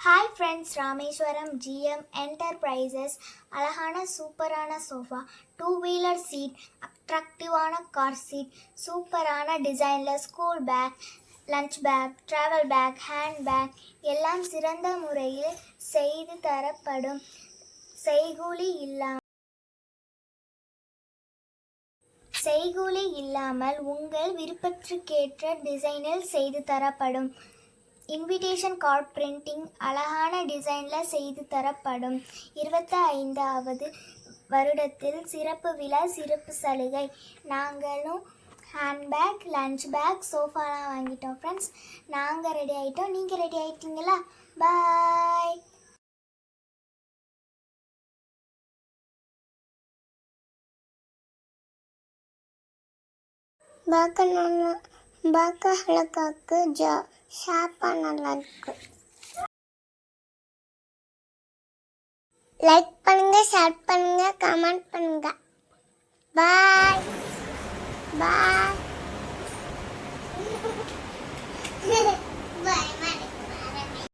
Hi friends Rameswaram GM enterprises அழகான சூப்பரான sofa two wheeler seat அட்ராக்டிவான கார் சீட் சூப்பரான டிசைனில் school bag lunch bag travel bag hand bag எல்லாம் சிறந்த முறையில் செய்து தரப்படும். செய்கூலி இல்லாமல் செய்கூலி இல்லாமல் உங்கள் விருப்பத்திற்கேற்ற டிசைனில் செய்து தரப்படும். இன்விடேஷன் கார்ட் பிரிண்டிங் அழகான டிசைனில் செய்து தரப்படும். இருபத்தி ஐந்தாவது வருடத்தில் சிறப்பு விழா சிறப்பு சலுகை. நாங்களும் ஹேண்ட்பேக் லஞ்ச் பேக் சோஃபாலாம் வாங்கிட்டோம் ஃப்ரெண்ட்ஸ் நாங்கள் ரெடி ஆகிட்டோம் நீங்கள் ரெடி ஆகிட்டீங்களா பாய் பார்க்கணும் நல்லா பார்க்க அழகாக்கு ஜா ஷாப்பா நல்லா இருக்கு லைக் பண்ணுங்க ஷேர் பண்ணுங்க கமெண்ட் பண்ணுங்க. பாய்